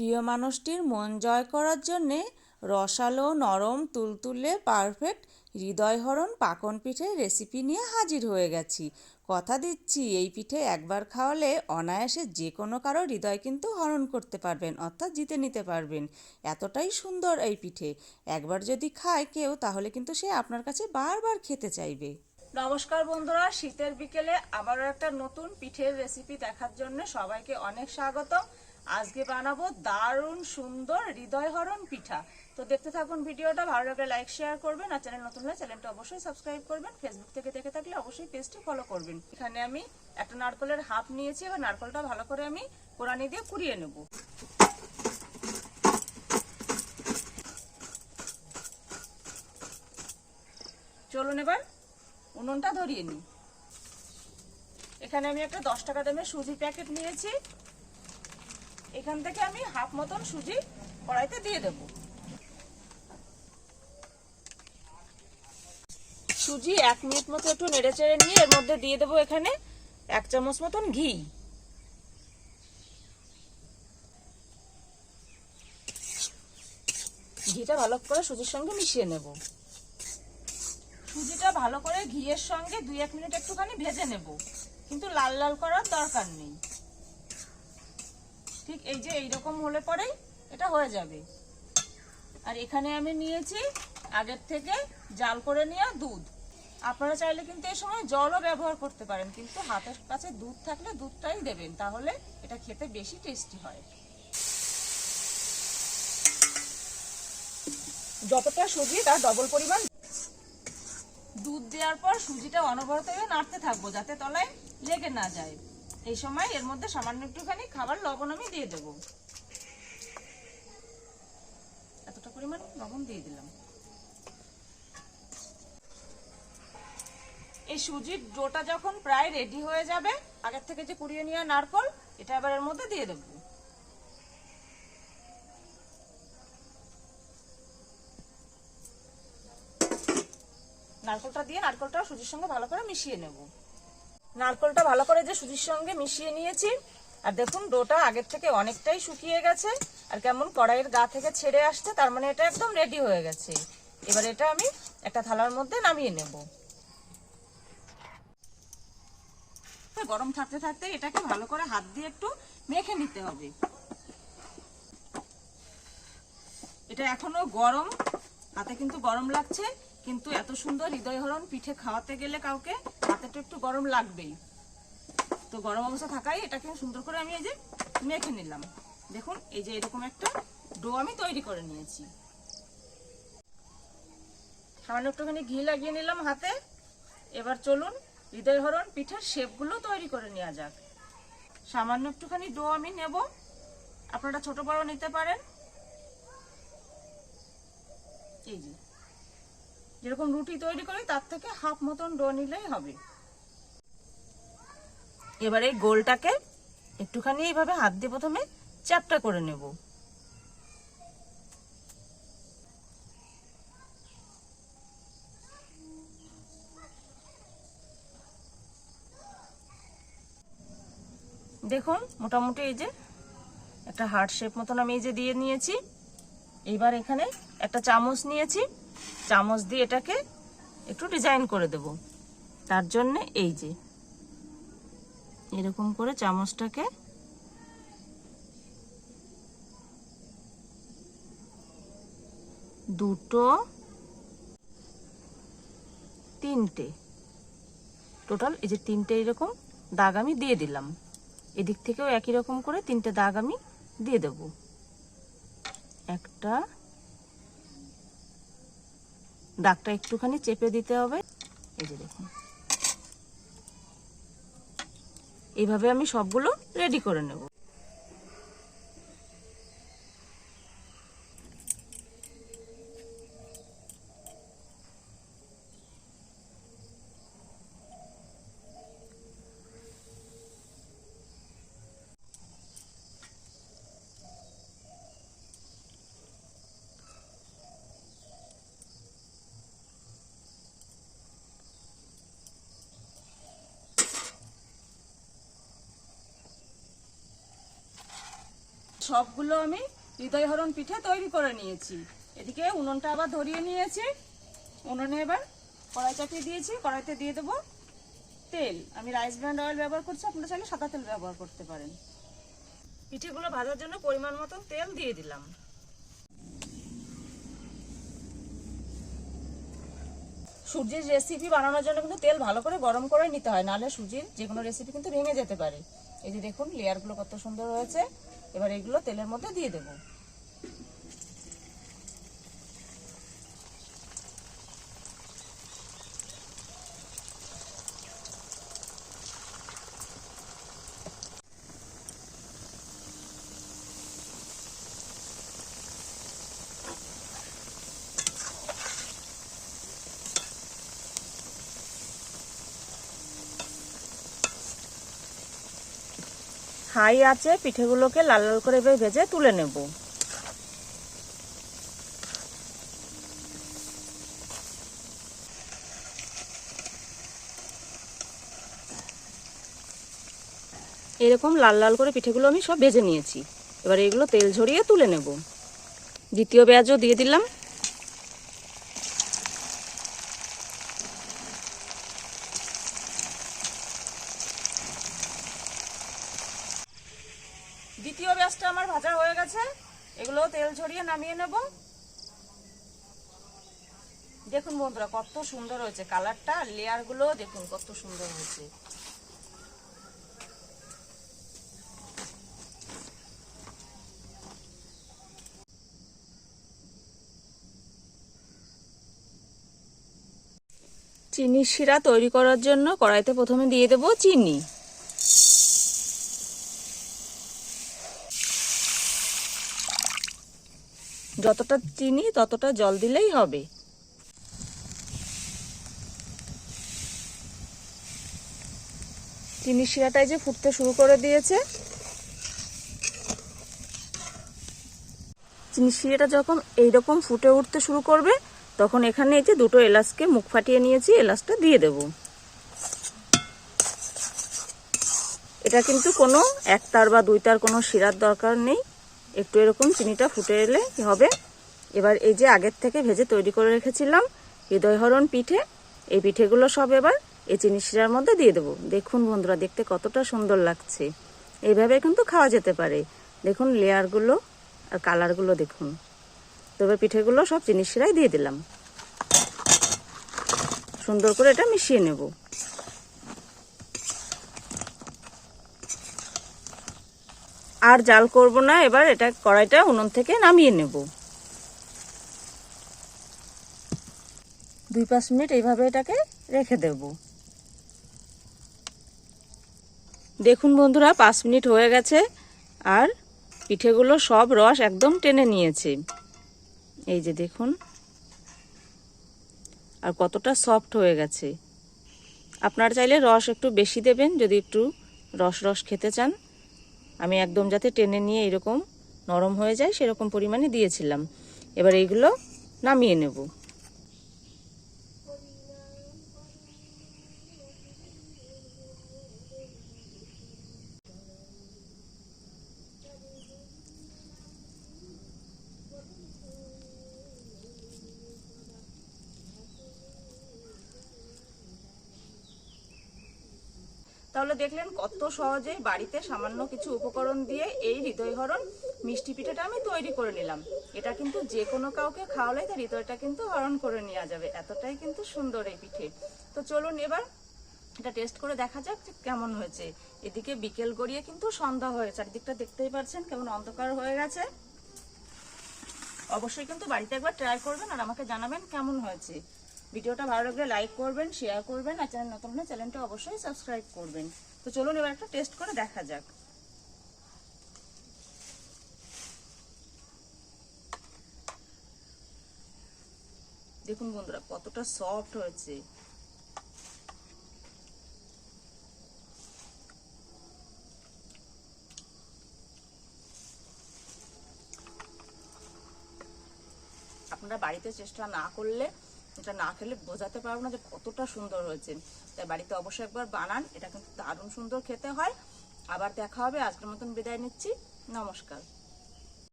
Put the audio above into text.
প্রিয় মানুষটির মন জয় করার জন্যে রসালো, নরম, তুলতুলে, পারফেক্ট, হৃদয়হরণ পাকন পিঠের রেসিপি নিয়ে হাজির হয়ে গেছি। কথা দিচ্ছি, এই পিঠে একবার খাওয়ালে অনায়াসে যে কোনো কারও হৃদয় কিন্তু হরণ করতে পারবেন, অর্থাৎ জিতে নিতে পারবেন। এতটাই সুন্দর এই পিঠে। একবার যদি খায় কেউ, তাহলে কিন্তু সে আপনার কাছে বারবার খেতে চাইবে। নমস্কার বন্ধুরা, শীতের বিকেলে আবারও একটা নতুন পিঠের রেসিপি দেখার জন্য সবাইকে অনেক স্বাগত আজকে বানাবো দারুণ সুন্দর হৃদয়হরণ পিঠা। তো দেখতে থাকুন ভিডিওটা, ভালো লাগলে লাইক শেয়ার করবেন আর চ্যানেল নতুন হলে চ্যানেলটা অবশ্যই সাবস্ক্রাইব করবেন। ফেসবুক থেকে দেখে থাকলে অবশ্যই পেজটি ফলো করবেন। এখানে আমি একটা নারকলের হাফ নিয়েছি, এবার নারকলটা ভালো করে আমি কোরআনি দিয়ে কুড়িয়ে নেব। চলুন এবার উনুনটা ধরিয়ে নিই। এখানে আমি একটা দশ টাকা দামের সুজি প্যাকেট নিয়েছি। এখান থেকে আমি হাফ মতন সুজি কড়াইতে দিয়ে দেব। সুজি এক মিনিট মতো একটু নেড়ে চেড়ে নিয়ে এর মধ্যে দিয়ে দেবো এখানে এক চামচ মতন ঘি। ঘিটা ভালো করে সুজির সঙ্গে মিশিয়ে নেব। সুজিটা ভালো করে ঘিয়ের সঙ্গে দুই এক মিনিট একটুখানি ভেজে নেব। কিন্তু লাল লাল করার দরকার নেই। ঠিক এই যে এইরকম হলে পরেই এটা হয়ে যাবে। আর এখানে আমি নিয়েছি আগের থেকে জাল করে নেওয়া দুধ। আপনারা চাইলে কিন্তু এই সময় জলও ব্যবহার করতে পারেন, কিন্তু হাতের কাছে দুধ থাকলে দুধটাই দেবেন, তাহলে এটা খেতে বেশি টেস্টি হয়। যতটা সুজি, তার ডবল পরিমাণ দুধ দেওয়ার পর সুজিটা অনবরত নাড়তে থাকব, যাতে তলায় লেগে না যায়। এই সময় এর মধ্যে সামান্য একটুখানি খাবার লবণ আমি দিয়ে দেব। এতটা পরিমাণ লবণ দিয়ে দিলাম। এই সুজির ডোটা যখন প্রায় রেডি হয়ে যাবে, আগের থেকে যে কুড়িয়ে নিয়ে নারকল, এটা এবার এর মধ্যে দিয়ে দেবো। নারকলটা দিয়ে নারকলটা সুজির সঙ্গে ভালো করে মিশিয়ে নেব। নারকলটা ভালো করে যে সুজির সঙ্গে মিশিয়ে নিয়েছি। আর দেখুন, ডোটা আগের থেকে অনেকটাই শুকিয়ে গেছে। আর কেমন কড়াইয়ের গা থেকে ছেড়ে আসছে, তার মানে এটা একদম রেডি হয়ে গেছে। এবার এটা আমি একটা থালার মধ্যে নামিয়ে নেব। গরম থাকতে থাকতে এটাকে ভালো করে হাত দিয়ে একটু মেখে নিতে হবে। এটা এখনও গরম, হাতে কিন্তু গরম লাগছে। কিন্তু এত সুন্দর হৃদয়হরণ পিঠে খাওয়াতে গেলে কাউকে হাতে তো একটু গরম লাগবেই। তো গরম অবস্থা থাকাই এটাকে সুন্দর করে আমি এই যে মেখে নিলাম। দেখুন, এই যে এরকম একটা ডো আমি তৈরি করে নিয়েছি। সামান্য একটুখানি ঘি লাগিয়ে নিলাম হাতে। এবার চলুন হৃদয়হরণ পিঠের শেপগুলো তৈরি করে নেওয়া যাক। সামান্য একটুখানি ডো আমি নেব। আপনারা ছোট বড় নিতে পারেন। এই যে। যেরকম রুটি তৈরি করি, তার থেকে হাফ মতন ডো নিলেই হবে। এবারে গোলটাকে একটুখানি এইভাবে হাত দিয়ে প্রথমে চ্যাপটা করে নেব। দেখুন, মোটামুটি এই যে একটা হার্ট শেপ মতন আমি এই যে দিয়ে নিয়েছি। এইবার এখানে একটা চামচ নিয়েছি। চামচ দিয়ে এটাকে একটু ডিজাইন করে দেব। তার জন্য এই যে, এরকম করে চামচটাকে দুটো, তিনটে, টোটাল এই যে তিনটে এরকম দাগ আমি দিয়ে দিলাম। এদিক থেকেও একই রকম করে তিনটে দাগ আমি দিয়ে দেব। একটা দাগটা একটুখানি চেপে দিতে হবে। এই যে দেখুন। এইভাবে আমি সবগুলো রেডি করে নেব। সবগুলো আমি হৃদয়হরণ পিঠে তৈরি করে নিয়েছি। এদিকে উনুনটা আবার ধরিয়ে নিয়েছি। উনুনে এবার কড়াই চাপিয়ে দিয়েছি। কড়াইতে দিয়ে দেবো তেল। আমি রাইস ব্র্যান্ড অয়েল ব্যবহার করছি। আপনারা চাইলে সাদা তেল ব্যবহার করতে পারেন। পিঠেগুলো ভাজার জন্য পরিমাণ মতন তেল দিয়ে দিলাম। সুজির রেসিপি বানানোর জন্য কিন্তু তেল ভালো করে গরম করে নিতে হয়। নাহলে সুজির যে কোনো রেসিপি কিন্তু ভেঙে যেতে পারে। এই যে দেখুন লেয়ারগুলো কত সুন্দর হয়েছে। এবার এগুলো তেলের মধ্যে দিয়ে দেবো। হাই আছে, পিঠেগুলোকে লাল লাল করে ভেজে তুলে নেব। এরকম লাল লাল করে পিঠেগুলো আমি সব ভেজে নিয়েছি। এবার এগুলো তেল ঝরিয়ে তুলে নেব। দ্বিতীয় পেঁয়াজও দিয়ে দিলাম দ্বিতীয় ব্যাসটা আমার ভাজা হয়ে গেছে এগুলো তেল ছড়িয়ে নামিয়ে নেব দেখুন বন্ধুরা, কত সুন্দর হয়েছে কালারটা লেয়ারগুলো দেখুন কত সুন্দর হয়েছে। চিনির শিরা তৈরি করার জন্য কড়াইতে প্রথমে দিয়ে দেব চিনি। যতটা চিনি ততটা জল দিলেই হবে। চিনি শিরাটাই যে ফুটতে শুরু করে দিয়েছে। চিনি শিরাটা যখন এইরকম ফুটে উঠতে শুরু করবে, তখন এখানে এই যে দুটো এলাচকে মুখ ফাটিয়ে নিয়েছি, এলাচটা দিয়ে দেব। এটা কিন্তু কোনো এক তার বা দুই তার কোনো শিরার দরকার নেই। একটু এরকম চিনিটা ফুটে এলে হবে? এবার এই যে আগের থেকে ভেজে তৈরি করে রেখেছিলাম, হৃদয়হরণ পিঠে, এই পিঠেগুলো সব এবার এই চিনি শিরার মধ্যে দিয়ে দেবো। দেখুন বন্ধুরা, দেখতে কতটা সুন্দর লাগছে। এইভাবে কিন্তু খাওয়া যেতে পারে। দেখুন লেয়ারগুলো আর কালারগুলো দেখুন। তো এবার পিঠেগুলো সব চিনি দিয়ে দিলাম। সুন্দর করে এটা মিশিয়ে নেব। আর জাল করব না, এবার এটা কড়াইটা উনুন থেকে নামিয়ে নেব। দুই পাঁচ মিনিট এইভাবে এটাকে রেখে দেব। দেখুন বন্ধুরা, পাঁচ মিনিট হয়ে গেছে আর পিঠেগুলো সব রস একদম টেনে নিয়েছে। এই যে দেখুন, আর কতটা সফট হয়ে গেছে। আপনার চাইলে রস একটু বেশি দেবেন, যদি একটু রস রস খেতে চান। আমি একদম যাতে টেনে নিয়ে এরকম নরম হয়ে যায়, সেরকম পরিমাণে দিয়েছিলাম। এবার এইগুলো নামিয়ে নেব। তাহলে দেখলেন কত সহজে বাড়িতে সামান্য কিছু উপকরণ দিয়ে এই হৃদয়হরণ মিষ্টি পিঠাটা আমি তৈরি করে নিলাম। এটা কিন্তু যে কোনো কাউকে খাওয়ালে তার হৃদয়টা কিন্তু হরণ করে নেওয়া যাবে। এতটাই কিন্তু সুন্দর এই পিঠে। তো চলুন এবার এটা টেস্ট করে দেখা যাক যে কেমন হয়েছে। এদিকে বিকেল গড়িয়ে কিন্তু সন্ধ্যা হয়ে চারিদিকটা দেখতেই পাচ্ছেন কেমন অন্ধকার হয়ে গেছে। অবশ্যই কিন্তু বাড়িতে একবার ট্রাই করবেন আর আমাকে জানাবেন কেমন হয়েছে। ভিডিওটা ভালো লাগলে লাইক করবেন শেয়ার করবেন, আর চ্যানেল নতুন হলে চ্যানেলটা অবশ্যই সাবস্ক্রাইব করবেন। তো চলুন এবার একটা টেস্ট করে দেখা যাক। দেখুন বন্ধুরা, কতটা সফট হয়েছে। আপনারা বাড়িতে চেষ্টা না করলে এটা না খেলে বোঝাতে পারব না যে কতটা সুন্দর হয়েছে। তাই বাড়িতে অবশ্যই একবার বানান, এটা কিন্তু দারুণ সুন্দর খেতে হয়। আবার দেখা হবে, আজকের মতন বিদায় নিচ্ছি। নমস্কার।